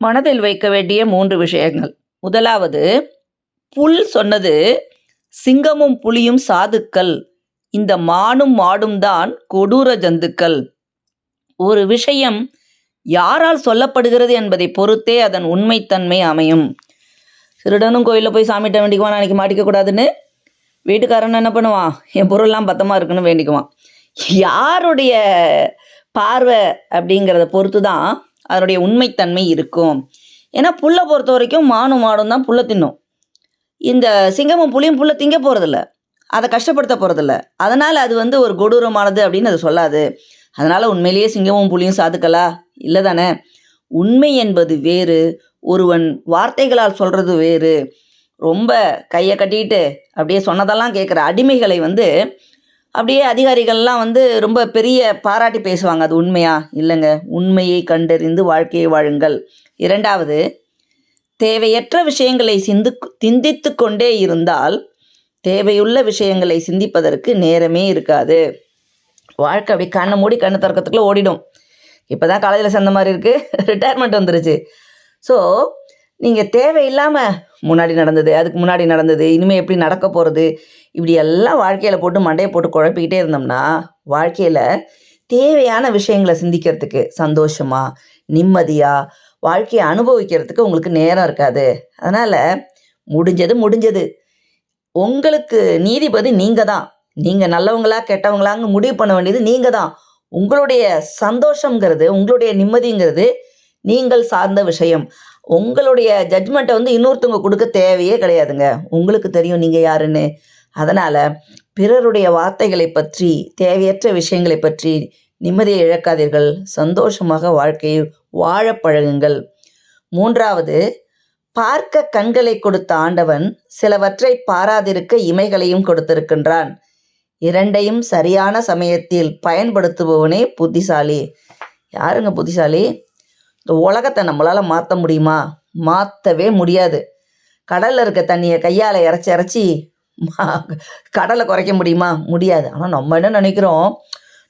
மனதில் வைக்க வேண்டிய மூன்று விஷயங்கள். முதலாவது புல் சொன்னது சிங்கமும் புலியும் சாதுக்கள். இந்த மானும் மாடும் தான் கொடூர ஜந்துக்கள். ஒரு விஷயம் யாரால் சொல்லப்படுகிறது என்பதை பொறுத்தே அதன் உண்மைத்தன்மை அமையும். திருடனும் கோயிலில் போய் சாமிகிட்ட வேண்டிக்குவான் நாளைக்கு மாட்டிக்கக்கூடாதுன்னு வீட்டுக்காரன் என்ன பண்ணுவான்? என் பொருள்லாம் பத்தமாக இருக்குன்னு வேண்டிக்குவான். யாருடைய பார்வை அப்படிங்கிறத பொறுத்து தான் அதனுடைய உண்மைத்தன்மை இருக்கும். ஏன்னா புல்லை பொறுத்த வரைக்கும் மானும் மாடும் தான் புல்லை தின்னும். இந்த சிங்கமும் புலியும் புல்லை திங்க போகிறதில்ல அதை கஷ்டப்படுத்த போகிறதில்ல அதனால் அது வந்து ஒரு கொடூரமானது அப்படின்னு அது சொல்லாது. அதனால் உண்மையிலேயே சிங்கமும் புலியும் சாதுக்கலா இல்லை தானே? உண்மை என்பது வேறு. ஒருவன் வார்த்தைகளால் சொல்கிறது வேறு. ரொம்ப கையை கட்டிட்டு அப்படியே சொன்னதெல்லாம் கேட்குற அடிமைகளை வந்து அப்படியே அதிகாரிகள்லாம் வந்து ரொம்ப பெரிய பாராட்டி பேசுவாங்க. அது உண்மையா? இல்லைங்க. உண்மையை கண்டறிந்து வாழ்க்கையை வாழுங்கள். இரண்டாவது தேவையற்ற விஷயங்களை சிந்து சிந்தித்து கொண்டே இருந்தால் தேவையுள்ள விஷயங்களை சிந்திப்பதற்கு நேரமே இருக்காது. வாழ்க்கை அப்படி கண்ணை மூடி கண்ணு திறக்கிறதுக்குள்ளே ஓடிடும். இப்போ தான் காலேஜில் சேர்ந்த மாதிரி இருக்குது ரிட்டையர்மெண்ட் வந்துருச்சு. ஸோ நீங்கள் தேவையில்லாமல் முன்னாடி நடந்தது அதுக்கு முன்னாடி நடந்தது இனிமேல் எப்படி நடக்க போகிறது இப்படி எல்லாம் வாழ்க்கையில் போட்டு மண்டையை போட்டு குழப்பிக்கிட்டே இருந்தோம்னா வாழ்க்கையில் தேவையான விஷயங்களை சிந்திக்கிறதுக்கு சந்தோஷமாக நிம்மதியாக வாழ்க்கையை அனுபவிக்கிறதுக்கு உங்களுக்கு நேரம் இருக்காது. அதனால் முடிஞ்சது முடிஞ்சது. உங்களுக்கு நீதிபதி நீங்கள் தான் நீங்கள் நல்லவங்களா கெட்டவங்களாங்க முடிவு பண்ண வேண்டியது நீங்கள் தான் உங்களுடைய சந்தோஷங்கிறது உங்களுடைய நிம்மதிங்கிறது நீங்கள் சார்ந்த விஷயம். உங்களுடைய ஜட்ஜ்மெண்ட்டை வந்து இன்னொருத்தவங்க கொடுக்க தேவையே கிடையாதுங்க. உங்களுக்கு தெரியும் நீங்கள் யாருன்னு. அதனால் பிறருடைய வார்த்தைகளை பற்றி தேவையற்ற விஷயங்களை பற்றி நிம்மதியை இழக்காதீர்கள். சந்தோஷமாக வாழ்க்கையை வாழ பழகுங்கள். மூன்றாவது பார்க்க கண்களை கொடுத்த ஆண்டவன் சிலவற்றை பாராதிருக்க இமைகளையும் கொடுத்திருக்கின்றான். இரண்டையும் சரியான சமயத்தில் பயன்படுத்துபவனே புத்திசாலி. யாருங்க புத்திசாலி? இந்த உலகத்தை நம்மளால் மாற்ற முடியுமா? மாற்றவே முடியாது. கடலில் இருக்க தண்ணியை கையால் இறச்சி இறச்சி கடலை குறைக்க முடியுமா? முடியாது. ஆனால் நம்ம என்ன நினைக்கிறோம்?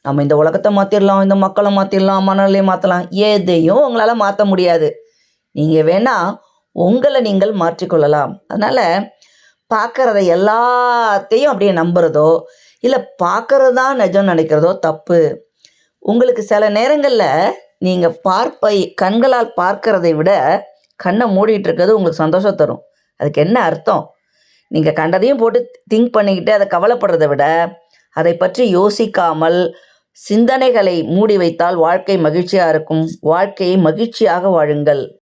நம்ம இந்த உலகத்தை மாற்றிடலாம் இந்த மக்களை மாற்றிடலாம் மனநிலையை மாற்றலாம் எதையும் உங்களால் மாற்ற முடியாது. நீங்கள் வேணால் உங்களை நீங்கள் மாற்றிக்கொள்ளலாம். அதனால் பார்க்குறத எல்லாத்தையும் அப்படியே நம்புறதோ இல்லை பார்க்குறது தான் நிஜம் நினைக்கிறதோ தப்பு. உங்களுக்கு சில நேரங்களில் நீங்கள் பார்ப்பை கண்களால் பார்க்கறதை விட கண்ணை மூடிட்டு இருக்கிறது உங்களுக்கு சந்தோஷம் தரும். அதுக்கு என்ன அர்த்தம்? நீங்கள் கண்டதையும் போட்டு திங்க் பண்ணிக்கிட்டு அதை கவலைப்படுறதை விட அதை பற்றி யோசிக்காமல் சிந்தனைகளை மூடி வைத்தால் வாழ்க்கை மகிழ்ச்சியாக இருக்கும். வாழ்க்கையை மகிழ்ச்சியாக வாழுங்கள்.